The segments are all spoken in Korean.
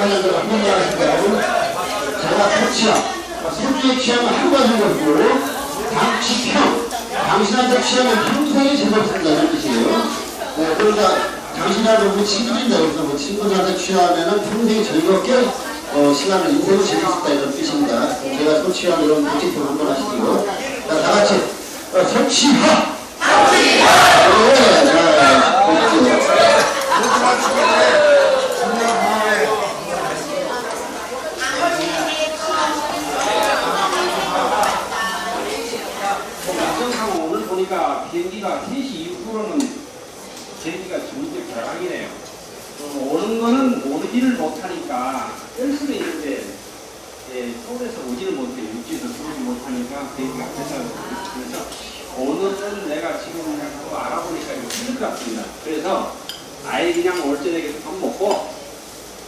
다시 한번 하려고 한번 나가시고 제가 터치야 선주의 취향은 한 가지 거고 당치평 당신한테 취하면 평생에 재수없습니다는 뜻이에요. 네, 그러니까 당신하고 뭐 친구인데 그래서 뭐 친구한테 취하면은 평생 즐겁게 어, 시간을 인생을 즐길 수 있다 이런 뜻입니다. 제가 선취한 이런 당치평 한번 하시고요 자, 다 같이 어, 선취하 네, 자, 그렇죠. 정상 오늘 보니까 비행기가 3시 이후로는 비행기가 점점 벼락이네요. 어, 오는 거는 오지를 못하니까 뜰 수는 있는데 예, 서울에서 오지를 못해요. 육지에서 들어오지 못하니까 비행기가 괜찮아요. 그래서 오늘은 내가 지금 그냥 또 알아보니까 이거 힘들 것 같습니다. 그래서 아예 그냥 올저녁에 밥 먹고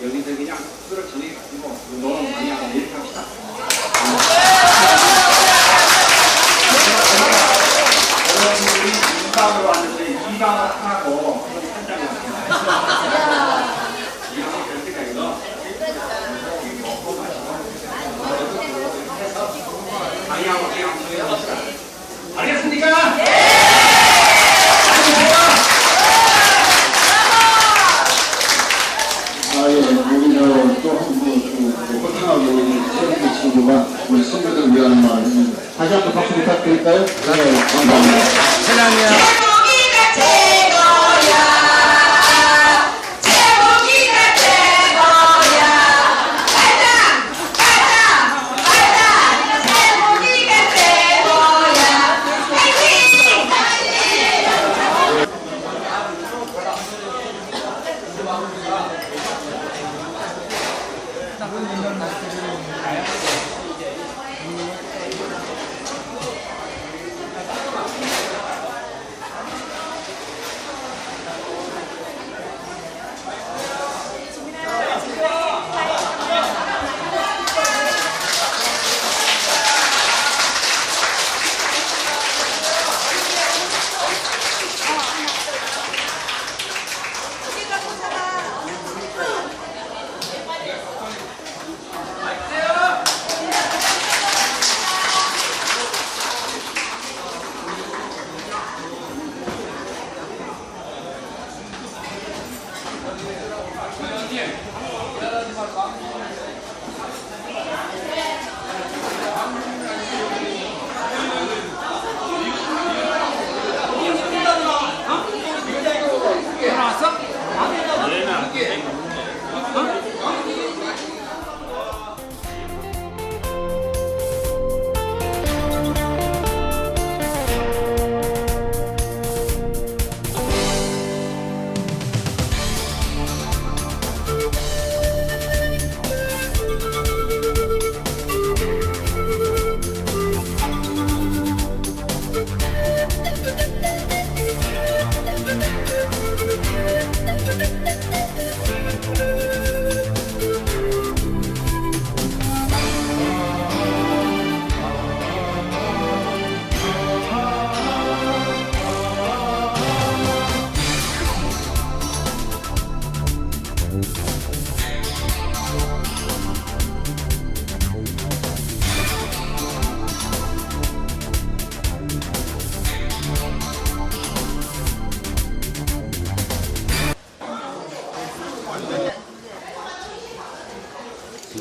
여기서 그냥 숙소를 정해가지고 노는 방향으로 이렇게 합시다. 여러분들이 2방으로 왔는데 2방을 하고 한 장을 합니다. 이방이 될 때까지도 먹고 마시고 해서 방향으로 그냥 정해봅시다. 알겠습니까? 아, 예, 우리 저또한분그 호탕하게 우리 새롭게 친구가 우리 선배들 위한 말 다시 한번 부탁드릴까요? 네, 감사합니다. 제목이가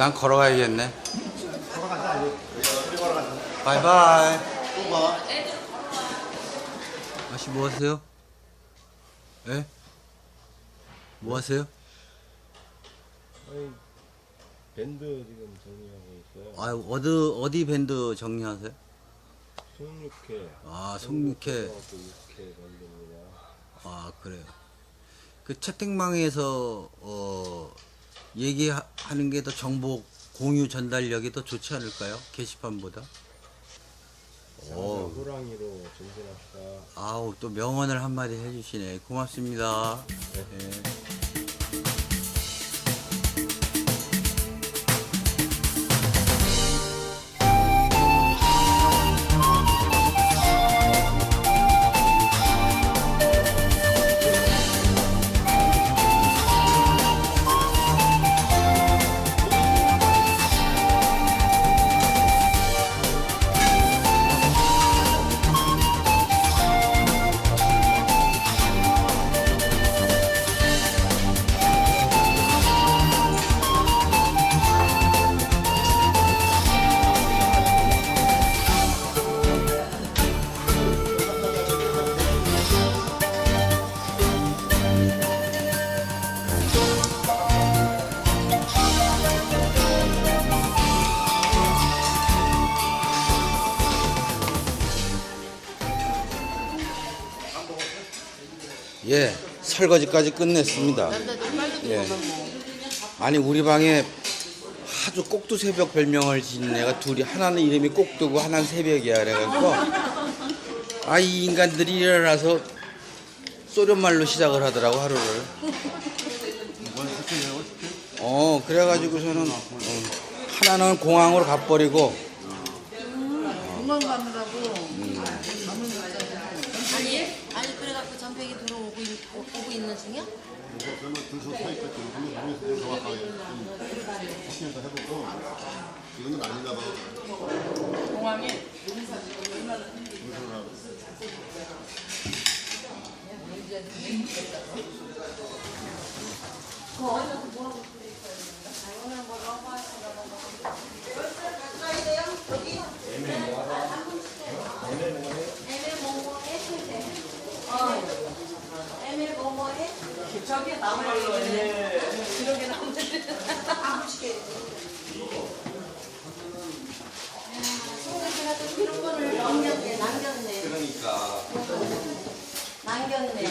난 걸어가야겠네. 바이바이. 아씨 뭐 하세요? 예? 뭐 하세요? 아니 밴드 지금 정리하고 있어요. 아 어디 어디 밴드 정리하세요? 송육회. 아 송육회. 하고 육회 만듭니다. 아 그래요. 그 채팅방에서 어 얘기하는 게 더 정보 공유 전달력이 더 좋지 않을까요? 게시판보다. 오. 호랑이로 전진합시다. 아우 또 명언을 한마디 해주시네 고맙습니다 예. 예, 설거지까지 끝냈습니다. 예. 아니 우리 방에 아주 꼭두 새벽 별명을 지은 애가 둘이 하나는 이름이 꼭두고 하나는 새벽이야 그래갖고 아 이 인간들이 일어나서 소련말로 시작을 하더라고 하루를. 어 그래가지고서는 어, 하나는 공항으로 가버리고 공항 가느라고 그래갖 고 전팩이 들어오고 있, 오고 있는 중이야? 그러면 둘서 서. 그러면 방에서 좀 정확하게 좀 확인해서 해보고 이거는 아닌가 봐. 공항에 저기 나무를 이렇게 나무를 휴대폰을 남겼네, 남겼네. 그러니까. 남겼네.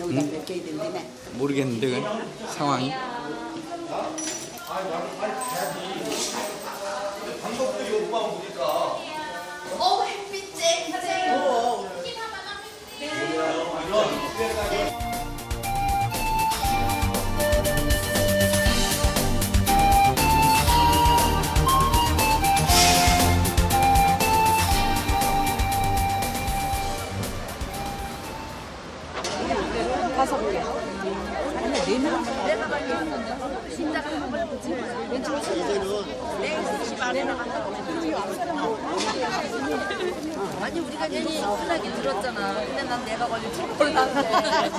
여기다 뺏겨야 된다네. 모르겠는데 그 상황이. 어, 햇빛 쨍쨍. 絶対。 아니 우리가 괜히 흔하게 들었잖아. 근데 난 내가 걸릴 줄 몰랐네.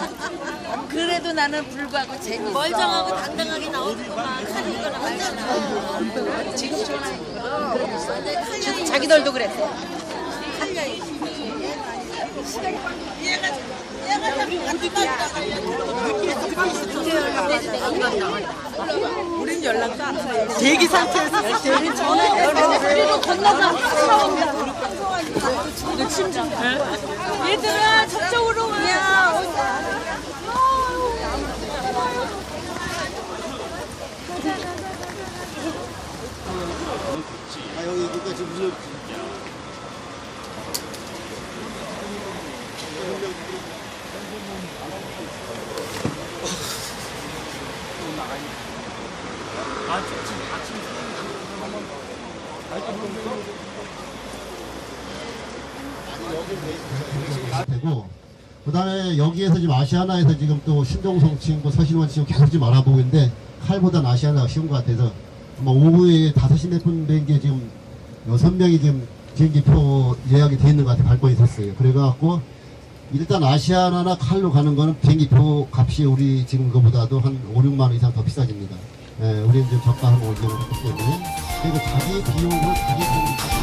그래도 나는 불구하고 재밌어. 멀쩡하고 당당하게 나오는구만. 칼이 이거나 말거나. 지금 전화했거든. 자기들도 그랬대. 우린 연락도 안 해요. 대기 상태에서 열심히 전화해서 그리고 건너서 차오면 얘들아 저쪽으로 와. 아 여기 그러니까 지금 무슨 되고 그다음에 여기에서 지금 아시아나에서 지금 또 신종성 친구 서신원 친구 계속 지금 알아보고 있는데 칼보다 아시아나가 쉬운 것 같아서 아마 오후에 5시 몇 분 비행기에 지금 여섯 명이 지금 비행기표 예약이 돼 있는 것 같아요. 발권이 됐어요. 그래갖고 일단 아시아나나 칼로 가는 거는 비행기표 값이 우리 지금 그보다도 한 5, 6만 원 이상 더 비싸집니다. 예, 우리는 좀 저가 한 5, 6만 원 때문에. 그리고 자기 비용으로 자기 비용을